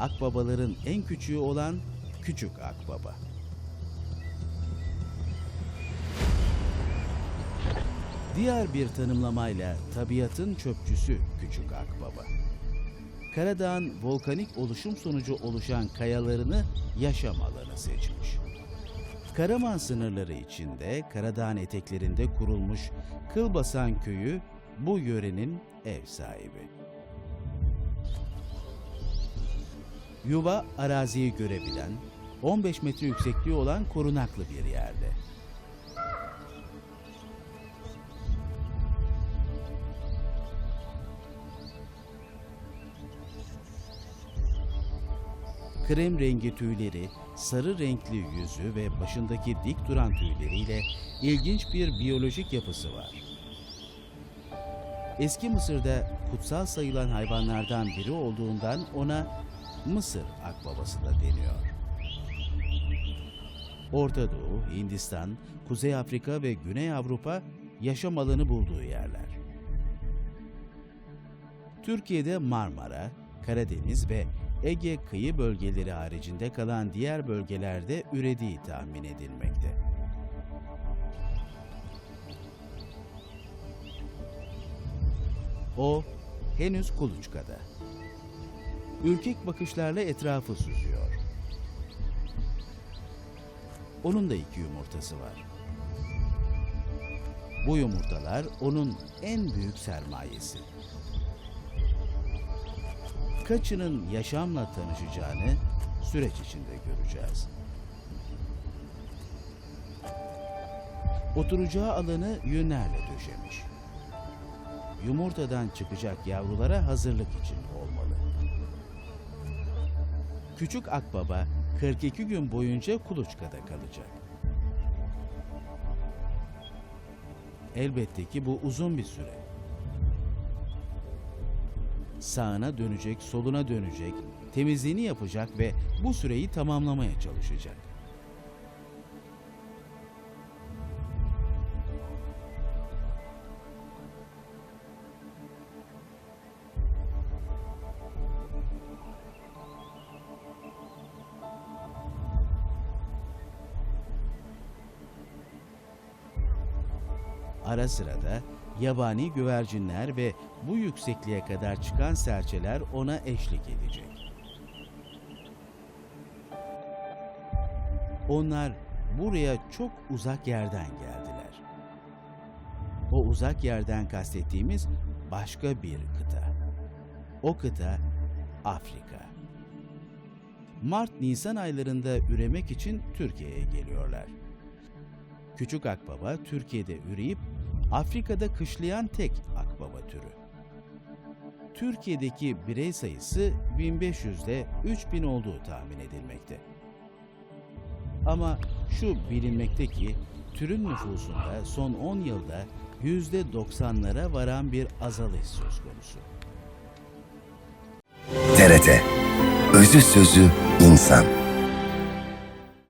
akbabaların en küçüğü olan Küçük Akbaba. Diğer bir tanımlamayla tabiatın çöpçüsü Küçük Akbaba. Karadağ'ın volkanik oluşum sonucu oluşan kayalarını yaşam alanı seçmiş. Karaman sınırları içinde Karadağ'ın eteklerinde kurulmuş Kılbasan köyü bu yörenin ev sahibi. Yuva araziyi görebilen, 15 metre yüksekliği olan korunaklı bir yerde. krem rengi tüyleri, sarı renkli yüzü ve başındaki dik duran tüyleriyle ilginç bir biyolojik yapısı var. Eski Mısır'da kutsal sayılan hayvanlardan biri olduğundan ona Mısır akbabası da deniyor. Orta Doğu, Hindistan, Kuzey Afrika ve Güney Avrupa yaşam alanı bulduğu yerler. Türkiye'de Marmara, Karadeniz ve Ege kıyı bölgeleri haricinde kalan diğer bölgelerde ürediği tahmin edilmekte. O henüz kuluçkada. Ürkek bakışlarla etrafı süzüyor. Onun da iki yumurtası var. Bu yumurtalar onun en büyük sermayesi kaçının yaşamla tanışacağını süreç içinde göreceğiz. Oturacağı alanı yünlerle döşemiş. Yumurtadan çıkacak yavrulara hazırlık için olmalı. Küçük akbaba 42 gün boyunca kuluçkada kalacak. Elbette ki bu uzun bir süre sağına dönecek, soluna dönecek, temizliğini yapacak ve bu süreyi tamamlamaya çalışacak. Ara sıra da yabani güvercinler ve bu yüksekliğe kadar çıkan serçeler ona eşlik edecek. Onlar buraya çok uzak yerden geldiler. O uzak yerden kastettiğimiz başka bir kıta. O kıta Afrika. Mart-Nisan aylarında üremek için Türkiye'ye geliyorlar. Küçük akbaba Türkiye'de üreyip Afrika'da kışlayan tek akbaba türü. Türkiye'deki birey sayısı 1500 ile 3000 olduğu tahmin edilmekte. Ama şu bilinmekte ki türün nüfusunda son 10 yılda %90'lara varan bir azalış söz konusu. TRT Özü Sözü İnsan